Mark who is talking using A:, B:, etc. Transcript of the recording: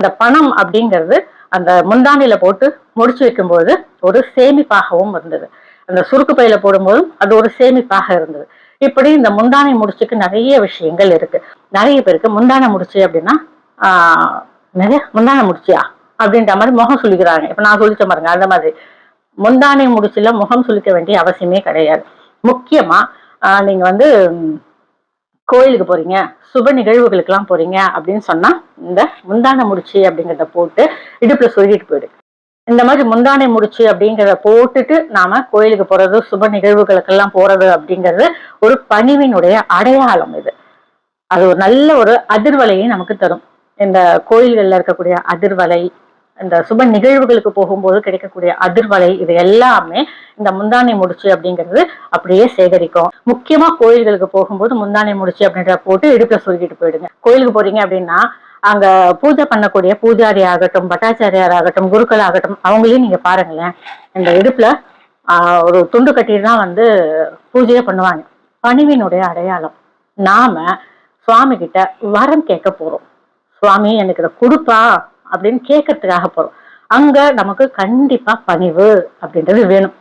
A: இந்த பணம் அப்படிங்கிறது அந்த முந்தானில போட்டு முடிச்சு வைக்கும்போது ஒரு சேமிப்பாகவும் இருந்தது. அந்த சுருக்கு பையில போடும்போதும் அது ஒரு சேமிப்பாக இருந்தது. இப்படி இந்த முந்தானை முடிச்சுக்கு நிறைய விஷயங்கள் இருக்கு. நிறைய பேருக்கு முந்தானை முடிச்சு அப்படின்னா ஆஹ் நிறைய முந்தானை முடிச்சியா? அப்படின்ற மாதிரி முகம் சொல்லிக்கிறாங்க இப்ப நான் சொல்லிச்ச பாருங்க அந்த மாதிரி. முந்தானை முடிச்சுல முகம் சுளிக்க வேண்டிய அவசியமே கிடையாது. முக்கியமா ஆஹ் நீங்க வந்து கோயிலுக்கு போறீங்க சுப நிகழ்வுகளுக்கெல்லாம் போறீங்க அப்படின்னு சொன்னா இந்த முந்தானை முடிச்சு அப்படிங்கிறத போட்டு இடுப்புல சொருகிட்டு போயிடுங்க இந்த மாதிரி முந்தானை முடிச்சு அப்படிங்கிறத போட்டுட்டு நாம கோயிலுக்கு போறது சுப நிகழ்வுகளுக்கெல்லாம் போறது அப்படிங்கிறது ஒரு பணிவினுடைய அடையாளம் இது. அது ஒரு நல்ல ஒரு அதிர்வலையை நமக்கு தரும். இந்த கோயில்கள்ல இருக்கக்கூடிய அதிர்வலை இந்த சுப நிகழ்வுகளுக்கு போகும்போது கிடைக்கக்கூடிய அதிர்வலை இது எல்லாமே இந்த முந்தானை முடிச்சு அப்படிங்கிறது அப்படியே சேகரிக்கும். முக்கியமா கோயில்களுக்கு போகும்போது முந்தானை முடிச்சு அப்படின்ற போட்டு இடுப்புல சொல்லிட்டு போயிடுங்க. கோயிலுக்கு போறீங்க அப்படின்னா அங்க பூஜை பண்ணக்கூடிய பூஜாரி ஆகட்டும் பட்டாச்சாரியார் ஆகட்டும் குருக்கள் ஆகட்டும் அவங்களையும் நீங்க பாருங்களேன். இந்த இடுப்புல ஆஹ் ஒரு துண்டு கட்டி தான் வந்து பூஜையே பண்ணுவாங்க. பணிவினுடைய அடையாளம். நாம சுவாமி கிட்ட வரம் கேட்க போறோம். சுவாமி எனக்கு இதை கொடுப்பா. அப்படின்னு கேட்கறதுக்காக போறோம். அங்க நமக்கு கண்டிப்பா பணிவு அப்படின்றது வேணும்.